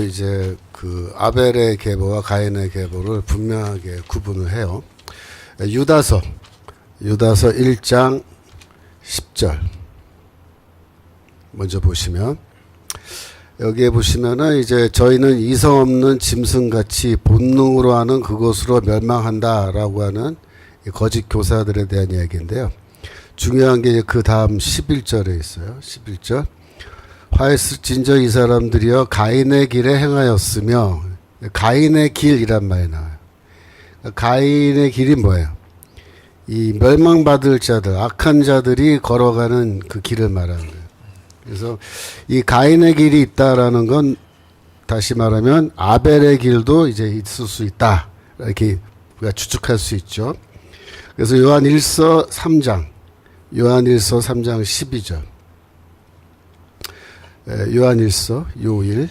이제 그 아벨의 계보와 가인의 계보를 분명하게 구분을 해요. 유다서 유다서 1장 10절 먼저 보시면 여기에 보시면은 이제 저희는 이성 없는 짐승 같이 본능으로 하는 그것으로 멸망한다라고 하는 이 거짓 교사들에 대한 이야기인데요. 중요한 게 그 다음 11절에 있어요. 11절. 화에스 진저 이 사람들이여 가인의 길에 행하였으며 가인의 길이란 말이 나와요. 가인의 길이 뭐예요? 이 멸망받을 자들, 악한 자들이 걸어가는 그 길을 말하는 거예요. 그래서 이 가인의 길이 있다라는 건 다시 말하면 아벨의 길도 이제 있을 수 있다. 이렇게 우리가 추측할 수 있죠. 그래서 요한 1서 3장, 요한 1서 3장 12절. 에, 요한일서 요일.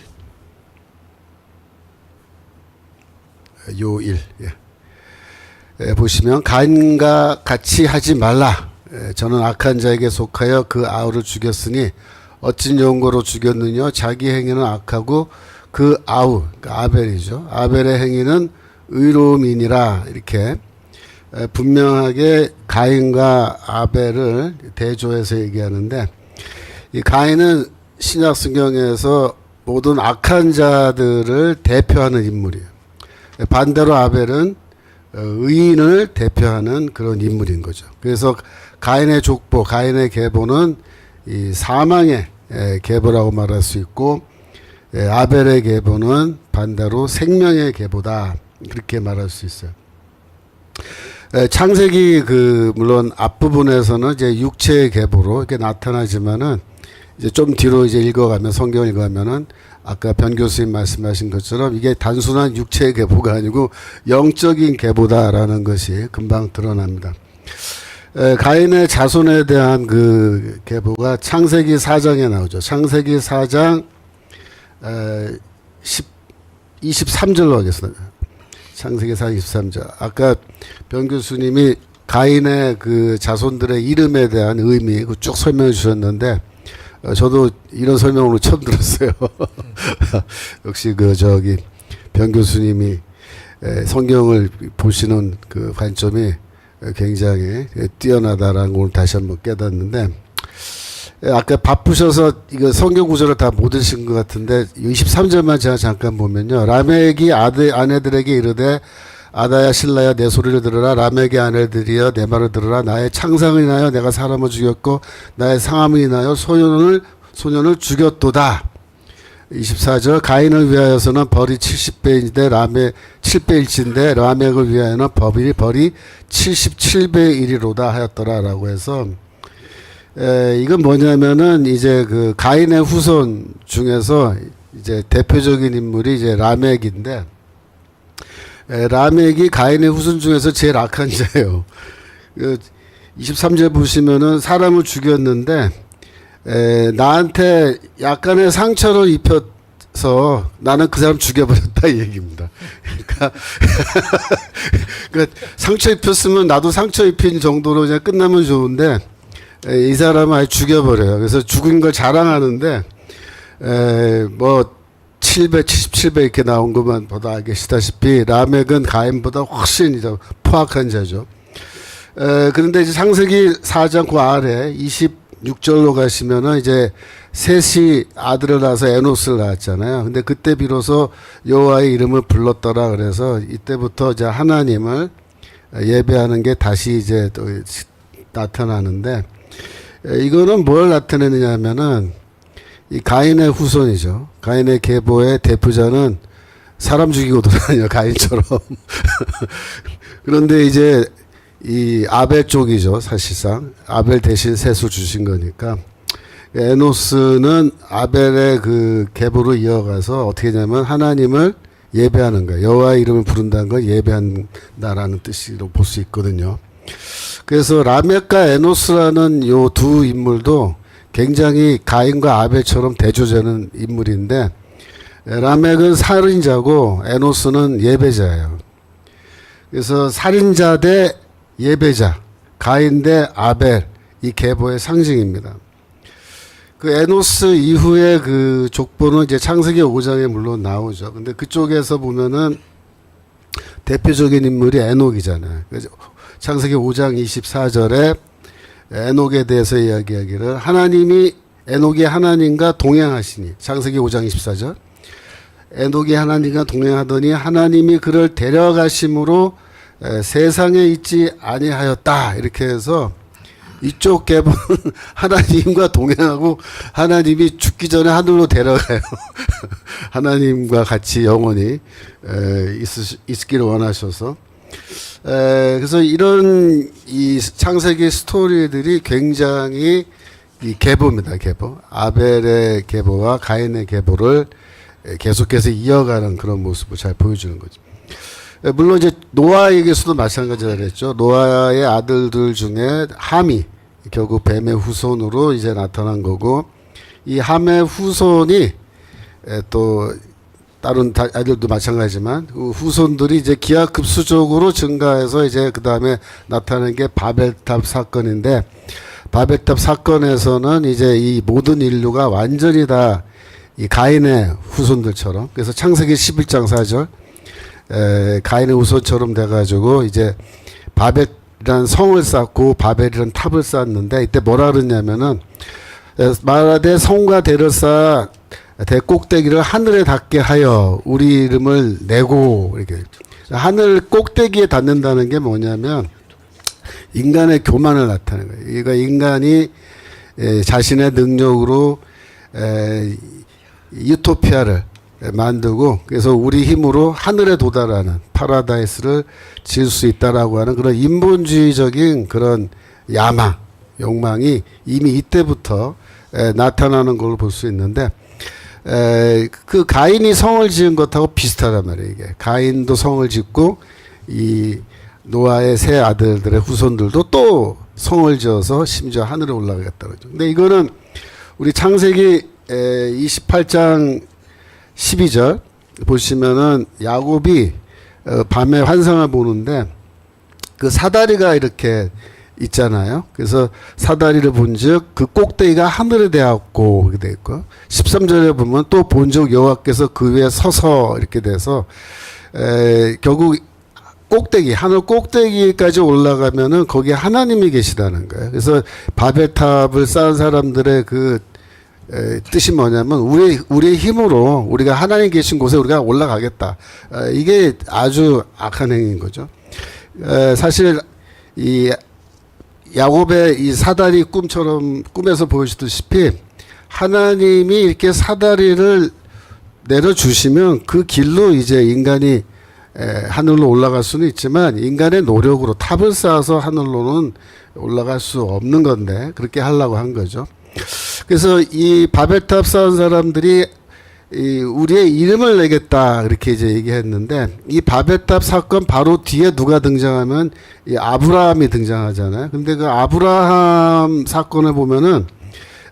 에, 요일 예. 에, 보시면 가인과 같이 하지 말라. 에, 저는 악한 자에게 속하여 그 아우를 죽였으니 어찐 용거로 죽였느냐? 자기 행위는 악하고 그 아우 그러니까 아벨이죠. 아벨의 행위는 의로움이니라. 이렇게 에, 분명하게 가인과 아벨을 대조해서 얘기하는데 이 가인은 신약 성경에서 모든 악한 자들을 대표하는 인물이에요. 반대로 아벨은 어, 의인을 대표하는 그런 인물인 거죠. 그래서 가인의 족보, 가인의 계보는 이 사망의 에, 계보라고 말할 수 있고 에, 아벨의 계보는 반대로 생명의 계보다 그렇게 말할 수 있어요. 에, 창세기 그 물론 앞부분에서는 이제 육체의 계보로 이렇게 나타나지만은 이제 좀 뒤로 이제 읽어가면 성경 읽어가면은 아까 변 교수님 말씀하신 것처럼 이게 단순한 육체의 계보가 아니고 영적인 계보다라는 것이 금방 드러납니다. 에, 가인의 자손에 대한 그 계보가 창세기 4장에 나오죠. 창세기 4장 에, 10, 23절로 하겠습니다. 창세기 4장 23절. 아까 변 교수님이 가인의 그 자손들의 이름에 대한 의미 그쭉 설명해 주셨는데 어, 저도 이런 설명을 처음 들었어요. 역시 그 저기 변 교수님이 에, 성경을 보시는 그 관점이 굉장히 뛰어나다라는 걸 다시 한번 깨닫는데 에, 아까 바쁘셔서 이거 성경 구절을 다 못 읽으신 것 같은데 23절만 제가 잠깐 보면요. 라멕이 아들 아내들에게 이르되 아다야 신라야 내 소리를 들으라. 라멕의 아내들이여 내 말을 들으라. 나의 창상을 인하여 내가 사람을 죽였고 나의 상함을 인하여 소년을 소년을 죽였도다. 24절 가인을 위하여서는 벌이 70배인데 라멕 7배일진데 라멕을 위하여는 법이 벌이 77배 일이로다 하였더라라고 해서 에, 이건 뭐냐면은 이제 그 가인의 후손 중에서 이제 대표적인 인물이 이제 라멕인데 에, 라멕이 가인의 후손 중에서 제일 악한 자예요. 그 23절 보시면은 사람을 죽였는데 에, 나한테 약간의 상처를 입혀서 나는 그 사람 죽여버렸다 이 얘기입니다. 그러니까, 그러니까 상처 입혔으면 나도 상처 입힌 정도로 그냥 끝나면 좋은데 에, 이 사람을 아예 죽여버려요. 그래서 죽은 걸 자랑하는데 에, 뭐 777배 이렇게 나온 것만 보다 알겠시다시피 라멕은 가인보다 훨씬 이제 포악한 자죠. 에, 그런데 이제 창세기 4장 그 아래 26절로 가시면은 이제 셋이 아들을 낳아서 에노스를 낳았잖아요. 근데 그때 비로소 여호와의 이름을 불렀더라 그래서 이때부터 이제 하나님을 예배하는 게 다시 이제 또 나타나는데 에, 이거는 뭘 나타내느냐면은 이 가인의 후손이죠. 가인의 계보의 대표자는 사람 죽이고 돌아다녀 가인처럼. 그런데 이제 이 아벨 쪽이죠 사실상 아벨 대신 셋을 주신 거니까 에노스는 아벨의 그 계보로 이어가서 어떻게 하냐면 하나님을 예배하는 거예요. 여호와의 이름을 부른다는 걸 예배한다라는 뜻으로 볼 수 있거든요. 그래서 라멕과 에노스라는 요 두 인물도 굉장히 가인과 아벨처럼 대조되는 인물인데 라멕은 살인자고 에노스는 예배자예요. 그래서 살인자 대 예배자, 가인 대 아벨 이 계보의 상징입니다. 그 에노스 이후에 그 족보는 이제 창세기 5장에 물론 나오죠. 근데 그쪽에서 보면은 대표적인 인물이 에녹이잖아요. 창세기 5장 24절에 에녹에 대해서 이야기하기를 하나님이 에녹이 하나님과 동행하시니 창세기 5장 24절 에녹이 하나님과 동행하더니 하나님이 그를 데려가심으로 에, 세상에 있지 아니하였다 이렇게 해서 이쪽 계보는 하나님과 동행하고 하나님이 죽기 전에 하늘로 데려가요. 하나님과 같이 영원히 에, 있으, 있기를 원하셔서 에, 그래서 이런 이 창세기 스토리들이 굉장히 이 계보입니다. 계보 아벨의 계보와 가인의 계보를 에, 계속해서 이어가는 그런 모습을 잘 보여주는 거죠. 에, 물론 이제 노아에게서도 마찬가지라 그랬죠. 노아의 아들들 중에 함이 결국 뱀의 후손으로 이제 나타난 거고 이 함의 후손이 에, 또 다른 다- 아들도 마찬가지지만 그 후손들이 이제 기하급수적으로 증가해서 이제 그 다음에 나타난 게 바벨탑 사건인데 바벨탑 사건에서는 이제 이 모든 인류가 완전히 다 이 가인의 후손들처럼 그래서 창세기 11장 4절 에, 가인의 후손처럼 돼가지고 이제 바벨이라는 성을 쌓고 바벨이라는 탑을 쌓았는데 이때 뭐라 그러냐면은 에, 말하되 성과 대를 쌓아 대꼭대기를 하늘에 닿게 하여 우리 이름을 내고 이렇게 하늘 꼭대기에 닿는다는 게 뭐냐면 인간의 교만을 나타내는 거예요. 그러니까 인간이 에, 자신의 능력으로 에, 유토피아를 만들고 그래서 우리 힘으로 하늘에 도달하는 파라다이스를 지을 수 있다라고 하는 그런 인본주의적인 그런 야망, 욕망이 이미 이때부터 에, 나타나는 걸 볼 수 있는데 에, 그 가인이 성을 지은 것하고 비슷하단 말이에요. 이게 가인도 성을 짓고 이 노아의 세 아들들의 후손들도 또 성을 지어서 심지어 하늘에 올라가겠다 그러죠. 근데 이거는 우리 창세기 에, 28장 12절 보시면은 야곱이 어, 밤에 환상을 보는데 그 사다리가 이렇게 있잖아요. 그래서 사다리를 본즉 그 꼭대기가 하늘에 대었고 이렇게 돼 있고 13절에 보면 또 본즉 여호와께서 그 위에 서서 이렇게 돼서 에, 결국 꼭대기 하늘 꼭대기까지 올라가면은 거기에 하나님이 계시다는 거예요. 그래서 바벨탑을 쌓은 사람들의 그 에, 뜻이 뭐냐면 우리 우리의 힘으로 우리가 하나님 계신 곳에 우리가 올라가겠다. 에, 이게 아주 악한 행위인 거죠. 에, 사실 이 야곱의 이 사다리 꿈처럼 꿈에서 보여주듯이 하나님이 이렇게 사다리를 내려주시면 그 길로 이제 인간이 에, 하늘로 올라갈 수는 있지만 인간의 노력으로 탑을 쌓아서 하늘로는 올라갈 수 없는 건데 그렇게 하려고 한 거죠. 그래서 이 바벨탑 쌓은 사람들이 이 우리의 이름을 내겠다 그렇게 이제 얘기했는데 이 바벨탑 사건 바로 뒤에 누가 등장하면 이 아브라함이 등장하잖아요. 근데 그 아브라함 사건을 보면은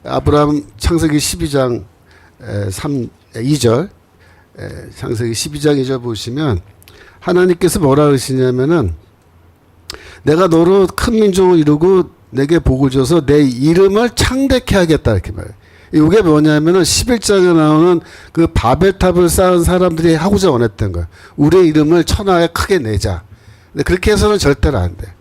아브라함 창세기 12장 3 2절 창세기 12장 2절 보시면 하나님께서 뭐라 그러시냐면은 내가 너로 큰 민족을 이루고 내게 복을 줘서 내 이름을 창대케 하겠다 이렇게 말해요. 이게 뭐냐면은 11장에 나오는 그 바벨탑을 쌓은 사람들이 하고자 원했던 거야. 우리의 이름을 천하에 크게 내자. 근데 그렇게 해서는 절대로 안 돼.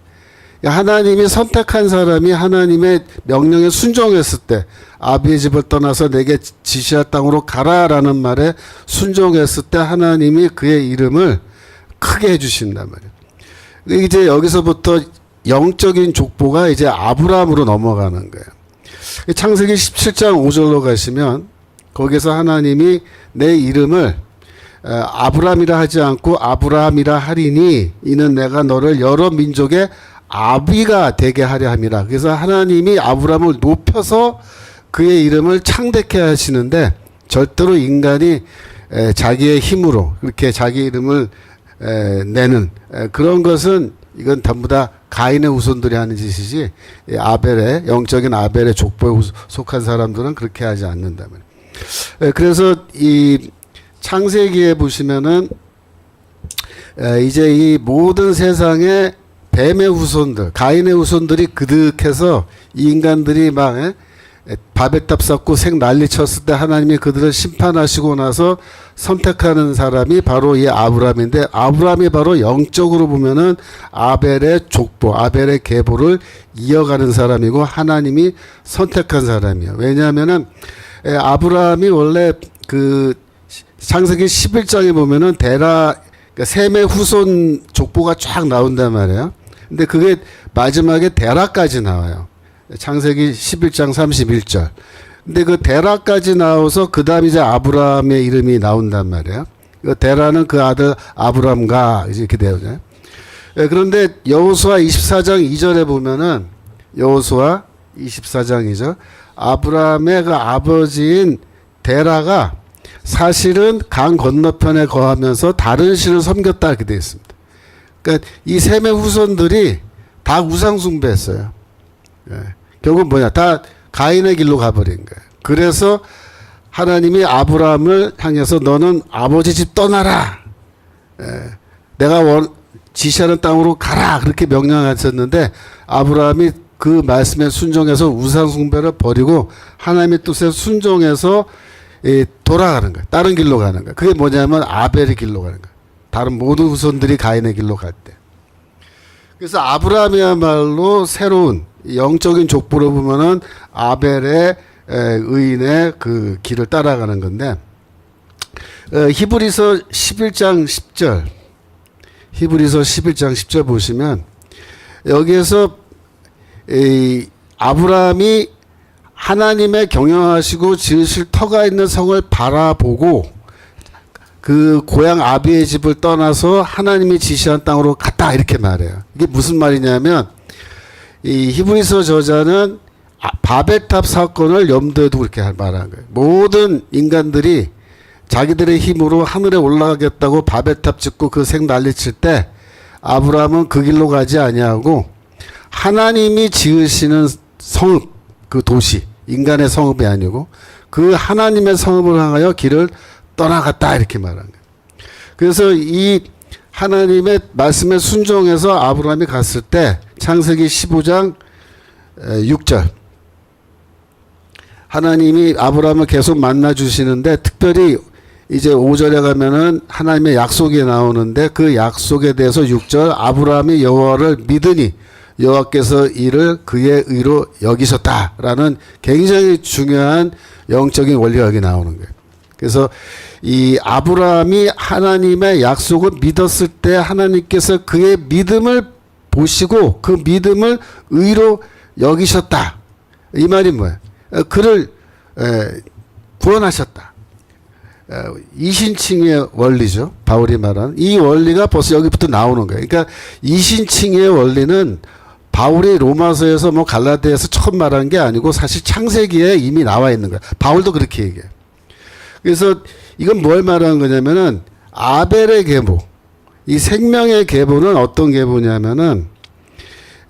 하나님이 선택한 사람이 하나님의 명령에 순종했을 때 아비의 집을 떠나서 내게 지시할 땅으로 가라라는 말에 순종했을 때 하나님이 그의 이름을 크게 해주신단 말이에요. 이제 여기서부터 영적인 족보가 이제 아브라함으로 넘어가는 거예요. 창세기 17장 5절로 가시면 거기서 하나님이 내 이름을 어, 아브라함이라 하지 않고 아브라함이라 하리니 이는 내가 너를 여러 민족의 아비가 되게 하려 함이라. 그래서 하나님이 아브라함을 높여서 그의 이름을 창대케 하시는데 절대로 인간이 에, 자기의 힘으로 그렇게 자기 이름을 에, 내는 에, 그런 것은 이건 전부 다 가인의 후손들이 하는 짓이지 이 아벨의 영적인 아벨의 족보에 후- 속한 사람들은 그렇게 하지 않는다면. 에, 그래서 이 창세기에 보시면은 에, 이제 이 모든 세상의 뱀의 후손들, 가인의 후손들이 그득해서 이 인간들이 막 에, 바벨탑 쌓고 생 난리 쳤을 때 하나님이 그들을 심판하시고 나서 선택하는 사람이 바로 이 아브라함인데 아브라함이 바로 영적으로 보면은 아벨의 족보, 아벨의 계보를 이어가는 사람이고 하나님이 선택한 사람이에요. 왜냐하면은 에, 아브라함이 원래 그 창세기 11장에 보면은 데라 그러니까 셈의 후손 족보가 쫙 나온단 말이에요. 근데 그게 마지막에 데라까지 나와요. 창세기 11장 31절. 근데 그 데라까지 나와서 그 다음 이제 아브라함의 이름이 나온단 말이에요. 그 데라는 그 아들 아브람과 이렇게 되죠. 예, 그런데 여호수아 24장 2절에 보면은 여호수아 24장 2절 아브라함의 그 아버지인 데라가 사실은 강 건너편에 거하면서 다른 신을 섬겼다 이렇게 되어 있습니다. 그러니까 이 셈의 후손들이 다 우상 숭배했어요. 예. 결국 뭐냐? 다 가인의 길로 가버린 거예요. 그래서 하나님이 아브라함을 향해서 너는 아버지 집 떠나라. 예. 내가 원, 지시하는 땅으로 가라. 그렇게 명령하셨는데 아브라함이 그 말씀에 순종해서 우상 숭배를 버리고 하나님의 뜻에 순종해서 이 돌아가는 거예요. 다른 길로 가는 거예요. 그게 뭐냐면 아벨의 길로 가는 거예요. 다른 모든 후손들이 가인의 길로 갈 때. 그래서 아브라함이야말로 새로운 영적인 족보로 보면은 아벨의 에, 의인의 그 길을 따라가는 건데 어, 히브리서 11장 10절 히브리서 11장 10절 보시면 여기에서 이 아브라함이 하나님의 경영하시고 지으실 터가 있는 성을 바라보고 그 고향 아비의 집을 떠나서 하나님이 지시한 땅으로 갔다 이렇게 말해요. 이게 무슨 말이냐면 이 히브리서 저자는 아, 바벨탑 사건을 염두에 두고 이렇게 말하는 거예요. 모든 인간들이 자기들의 힘으로 하늘에 올라가겠다고 바벨탑 짓고 그 생 난리칠 때 아브라함은 그 길로 가지 아니하고 하나님이 지으시는 성읍 그 도시 인간의 성읍이 아니고 그 하나님의 성읍을 향하여 길을 떠나갔다 이렇게 말한 거예요. 그래서 이 하나님의 말씀에 순종해서 아브라함이 갔을 때 창세기 15장 6절 하나님이 아브라함을 계속 만나 주시는데 특별히 이제 5절에 가면은 하나님의 약속이 나오는데 그 약속에 대해서 6절 아브라함이 여호와를 믿으니 여호와께서 이를 그의 의로 여기셨다라는 굉장히 중요한 영적인 여기 나오는 거예요. 그래서 이 아브라함이 하나님의 약속을 믿었을 때 하나님께서 그의 믿음을 보시고 그 믿음을 의로 여기셨다. 이 말이 뭐예요? 어, 그를 에, 구원하셨다. 어, 이신칭의 원리죠. 바울이 말하는 이 원리가 벌써 여기부터 나오는 거예요. 그러니까 이신칭의 원리는 바울이 로마서에서 뭐 갈라디아에서 처음 말한 게 아니고 사실 창세기에 이미 나와 있는 거예요. 바울도 그렇게 얘기해요. 그래서 이건 뭘 말하는 거냐면은 아벨의 계보, 이 생명의 계보는 어떤 계보냐면은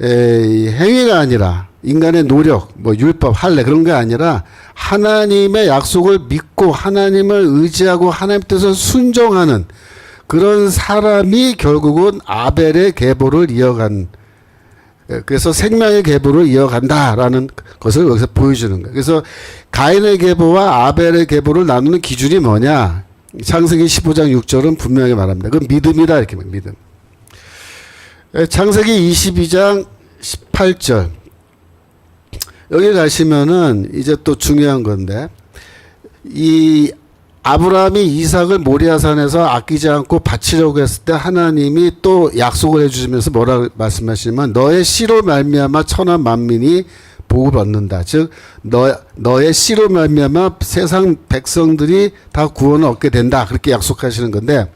에, 행위가 아니라 인간의 노력, 뭐 율법, 할례 그런 게 아니라 하나님의 약속을 믿고 하나님을 의지하고 하나님 뜻을 순종하는 그런 사람이 결국은 아벨의 계보를 이어간 예, 그래서 생명의 계보를 이어간다라는 것을 여기서 보여주는 거예요. 그래서 가인의 계보와 아벨의 계보를 나누는 기준이 뭐냐? 창세기 15장 6절은 분명히 말합니다. 그 믿음이다 이렇게 말해요. 믿음. 예, 창세기 22장 18절 여기 가시면은 이제 또 중요한 건데 이 아브라함이 이삭을 모리아산에서 아끼지 않고 바치려고 했을 때 하나님이 또 약속을 해주시면서 뭐라 말씀하시냐면 너의 씨로 말미암아 천하 만민이 복을 얻는다. 즉 너, 너의 씨로 말미암아 세상 백성들이 다 구원을 얻게 된다. 그렇게 약속하시는 건데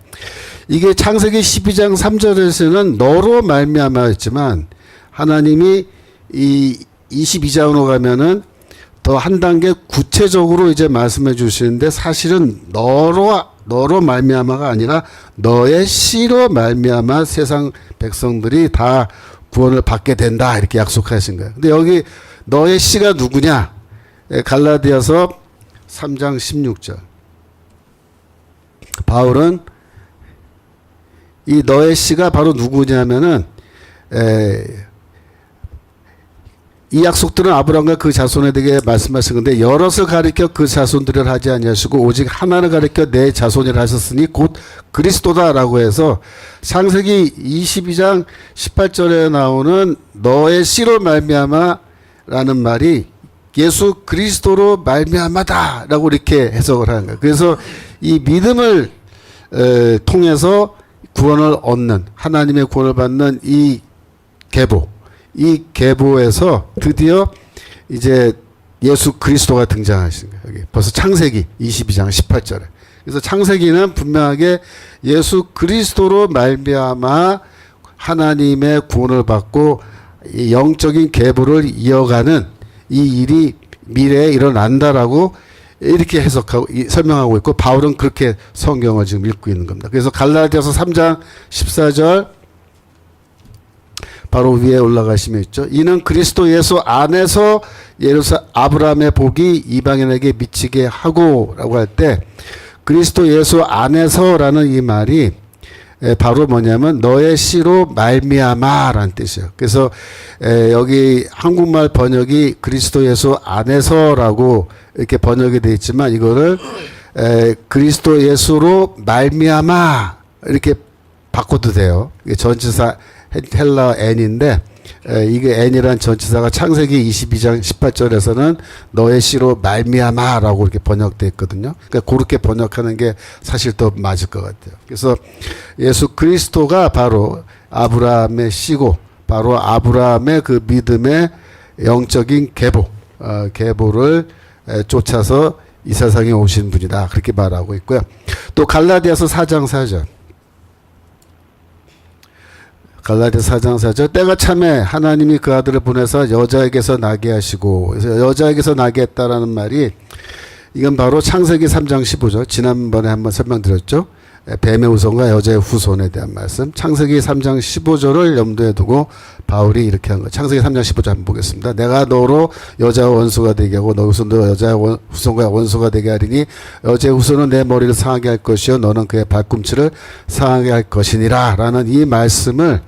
이게 창세기 12장 3절에서는 너로 말미암아였지만 하나님이 이 22장으로 가면은 더 한 단계 구체적으로 이제 말씀해 주시는데 사실은 너로 너로 말미암아가 아니라 너의 씨로 말미암아 세상 백성들이 다 구원을 받게 된다 이렇게 약속하신 거예요. 근데 여기 너의 씨가 누구냐? 예, 갈라디아서 3장 16절. 바울은 이 너의 씨가 바로 누구냐면은 에, 이 약속들은 아브라함과 그 자손에게 말씀하신 건데 여럿을 가리켜 그 자손들을 하지 아니하시고 오직 하나를 가리켜 내 자손이라 하셨으니 곧 그리스도다라고 해서 창세기 22장 18절에 나오는 너의 씨로 말미암아 라는 말이 예수 그리스도로 말미암아다라고 이렇게 해석을 하는 거예요. 그래서 이 믿음을 에, 통해서 구원을 얻는 하나님의 구원을 받는 이 계보 이 계보에서 드디어 이제 예수 그리스도가 등장하신 거예요. 여기 벌써 창세기 22장 18절에. 그래서 창세기는 분명하게 예수 그리스도로 말미암아 하나님의 구원을 받고 이 영적인 계보를 이어가는 이 일이 미래에 일어난다라고 이렇게 해석하고 이- 설명하고 있고 바울은 그렇게 성경을 지금 읽고 있는 겁니다. 그래서 갈라디아서 3장 14절 바로 위에 올라가시면 있죠. 이는 그리스도 예수 안에서 예루사 아브라함의 복이 이방인에게 미치게 하고라고 할 때 그리스도 예수 안에서라는 이 말이 에, 바로 뭐냐면 너의 씨로 말미암아라는 뜻이에요. 그래서 에, 여기 한국말 번역이 그리스도 예수 안에서라고 이렇게 번역이 되어 있지만 이거를 에, 그리스도 예수로 말미암아 이렇게 바꿔도 돼요. 전치사 헬- 헬라 n인데 에, 이게 n이란 전치사가 창세기 22장 18절에서는 너의 씨로 말미암아라고 이렇게 번역돼 있거든요. 그러니까 그렇게 번역하는 게 사실 더 맞을 것 같아요. 그래서 예수 그리스도가 바로 아브라함의 씨고 바로 아브라함의 그 믿음의 영적인 계보, 어, 계보를 에, 쫓아서 이 세상에 오신 분이다. 그렇게 말하고 있고요. 또 갈라디아서 4장 4절. 갈라디아 4장 4절 때가 참에 하나님이 그 아들을 보내서 여자에게서 나게 하시고 그래서 여자에게서 나게 했다라는 말이 이건 바로 창세기 3장 15절 지난번에 한번 설명드렸죠. 에, 뱀의 후손과 여자의 후손에 대한 말씀. 창세기 3장 15절을 염두에 두고 바울이 이렇게 한 거. 창세기 3장 15절 한번 보겠습니다. 내가 너로 여자와 원수가 되게 하고 너 후손도 여자의 원- 후손과 원수가 되게 하리니 여자의 후손은 내 머리를 상하게 할 것이요 너는 그의 발꿈치를 상하게 할 것이니라 라는 이 말씀을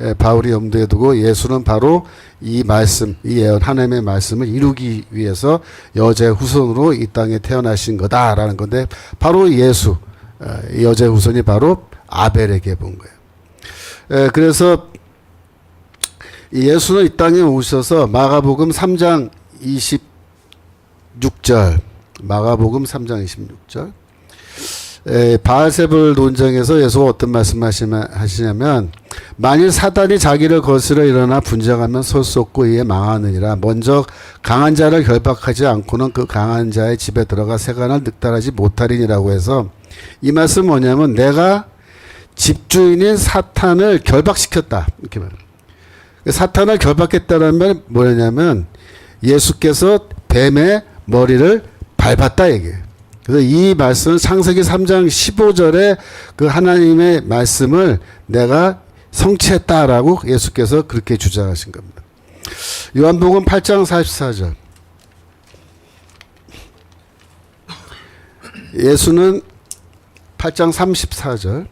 에, 바울이 염두에 두고 예수는 바로 이 말씀, 이 예언 하나님의 말씀을 이루기 위해서 여자의 후손으로 이 땅에 태어나신 거다라는 건데 바로 예수, 어, 이 여자의 후손이 바로 아벨에게 본 거예요. 에, 그래서 이 예수는 이 땅에 오셔서 마가복음 3장 26절, 마가복음 3장 26절, 에, 바알세불 논쟁에서 예수가 어떤 말씀을 하시냐면 만일 사단이 자기를 거스려 일어나 분쟁하면 없고 이에 망하느니라 먼저 강한 자를 결박하지 않고는 그 강한 자의 집에 들어가 세간을 늑달하지 못하리니라고 해서 이 말씀 뭐냐면 내가 집주인인 사탄을 결박시켰다 이렇게 말해요. 사탄을 결박했다는 말 뭐냐면 예수께서 뱀의 머리를 밟았다 얘기예요. 그래서 이 말씀 창세기 3장 15절에 그 하나님의 말씀을 내가 성취했다라고 예수께서 그렇게 주장하신 겁니다. 요한복음 8장 44절. 예수는 8장 34절.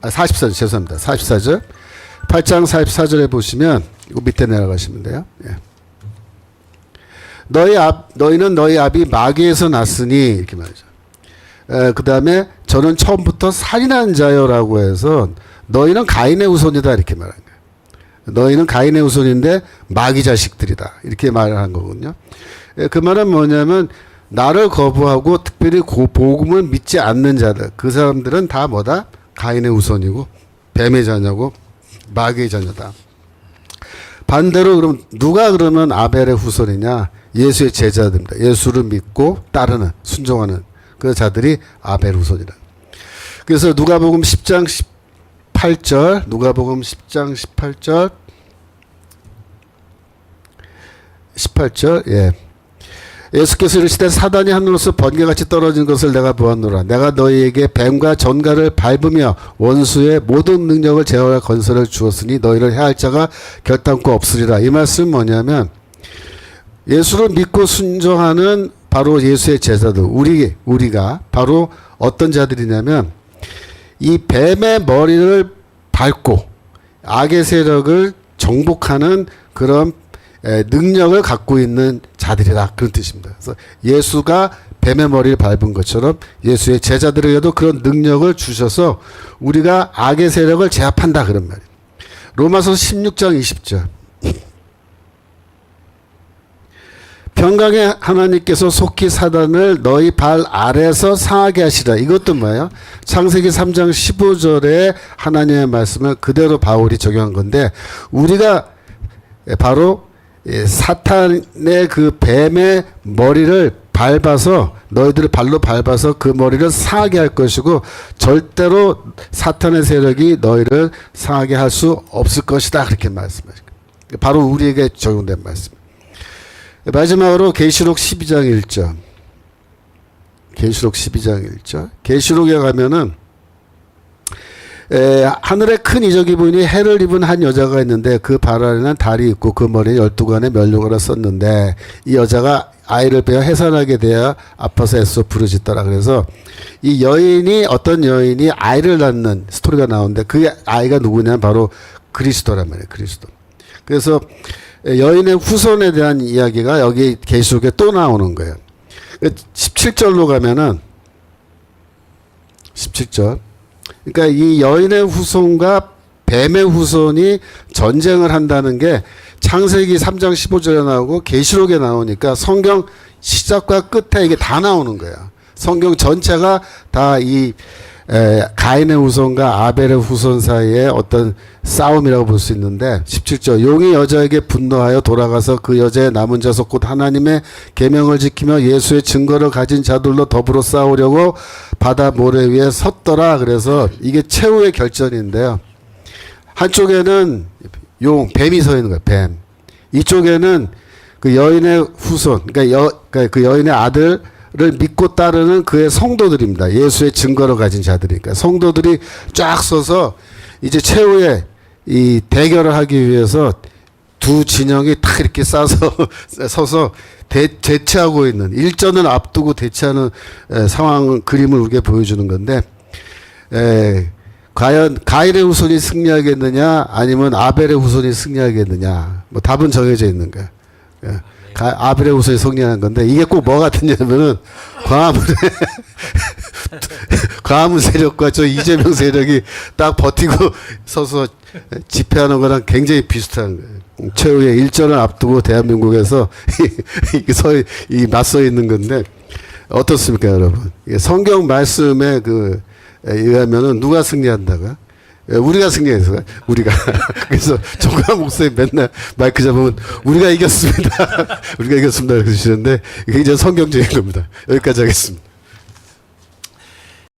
아, 44절 죄송합니다. 44절. 8장 44절에 보시면 이거 밑에 내려가시면 돼요. 예. 너희 앞 너희는 너희 아비 마귀에서 났으니 이렇게 말이죠. 그 다음에 저는 처음부터 살인한 자요라고 해서 너희는 가인의 후손이다 이렇게 말한 거예요. 너희는 가인의 후손인데 마귀 자식들이다 이렇게 말을 한 거거든요. 예, 그 말은 뭐냐면 나를 거부하고 특별히 고 복음을 믿지 않는 자들 그 사람들은 다 뭐다 가인의 후손이고 뱀의 자녀고 마귀의 자녀다. 반대로 그럼 누가 그러면 아벨의 후손이냐? 예수의 제자들입니다. 예수를 믿고 따르는 순종하는 그 자들이 아벨 후손이다. 그래서 누가복음 10장 18절, 누가복음 10장 18절 18절 예. 예수께서 이르시되 사단이 하늘로서 번개같이 떨어진 것을 내가 보았노라. 내가 너희에게 뱀과 전갈을 밟으며 원수의 모든 능력을 제어할 건설을 주었으니 너희를 해할 자가 결단코 없으리라. 이 말씀 뭐냐면 예수를 믿고 순종하는 바로 예수의 제자들 우리 우리가 바로 어떤 자들이냐면 이 뱀의 머리를 밟고 악의 세력을 정복하는 그런 에, 능력을 갖고 있는 자들이다 그런 뜻입니다. 그래서 예수가 뱀의 머리를 밟은 것처럼 예수의 제자들에게도 그런 능력을 주셔서 우리가 악의 세력을 제압한다 그런 말이에요. 로마서 16장 20절. 평강의 하나님께서 속히 사단을 너희 발 아래서 상하게 하시라. 이것도 뭐예요? 창세기 3장 15절에 하나님의 말씀을 그대로 바울이 적용한 건데 우리가 바로 예, 사탄의 그 뱀의 머리를 밟아서 너희들을 발로 밟아서 그 머리를 상하게 할 것이고 절대로 사탄의 세력이 너희를 상하게 할 수 없을 것이다 그렇게 말씀하시고 바로 우리에게 적용된 말씀. 마지막으로 계시록 12장 1절. 계시록 12장 1절. 계시록에 가면은 에, 하늘에 큰 이적이 보이니 해를 입은 한 여자가 있는데 그 발 아래는 달이 있고 그 머리에 열두 간의 면류관을 썼는데 이 여자가 아이를 베어 해산하게 되어 아파서 애써 부르짖더라. 그래서 이 여인이 어떤 여인이 아이를 낳는 스토리가 나오는데 그 아이가 누구냐면 바로 그리스도란 말이에요 그리스도. 그래서 여인의 후손에 대한 이야기가 여기 계시록에 또 나오는 거예요. 17절로 가면은 17절 그러니까 이 여인의 후손과 뱀의 후손이 전쟁을 한다는 게 창세기 3장 15절에 나오고 계시록에 나오니까 성경 시작과 끝에 이게 다 나오는 거야. 성경 전체가 다 이 가인의 후손과 아벨의 후손 사이의 어떤 싸움이라고 볼 수 있는데 17절 용이 여자에게 분노하여 돌아가서 그 여자의 남은 자석 곧 하나님의 계명을 지키며 예수의 증거를 가진 자들로 더불어 싸우려고 바다 모래 위에 섰더라 그래서 이게 최후의 결전인데요. 한쪽에는 용 뱀이 서 있는 거예요. 뱀. 이쪽에는 그 여인의 후손, 그러니까, 여, 그러니까 그 여인의 아들 을 믿고 따르는 그의 성도들입니다. 예수의 증거를 가진 자들이니까 성도들이 쫙 서서 이제 최후의 이 대결을 하기 위해서 두 진영이 탁 이렇게 싸서 서서 대, 대치하고 있는 일전을 앞두고 대치하는 에, 상황 그림을 우리에게 보여주는 건데 에, 과연 가일의 후손이 승리하겠느냐 아니면 아벨의 후손이 승리하겠느냐 뭐 답은 정해져 있는 거야. 예. 가, 아벨의 후손이 승리하는 건데 이게 꼭 뭐 같으냐면은 광화문에 광화문 세력과 저 이재명 세력이 딱 버티고 서서 집회하는 거랑 굉장히 비슷한 거예요. 최후의 일전을 앞두고 대한민국에서 이, 서, 이 맞서 있는 건데 어떻습니까, 여러분? 성경 말씀에 그 의하면은 누가 승리한다고요? 예, 우리가 승리해서 우리가 그래서 정강 목사님 맨날 마이크 잡으면 우리가 이겼습니다. 우리가 이겼습니다. 그러시는데 이게 이제 성경적인 겁니다. 여기까지 하겠습니다.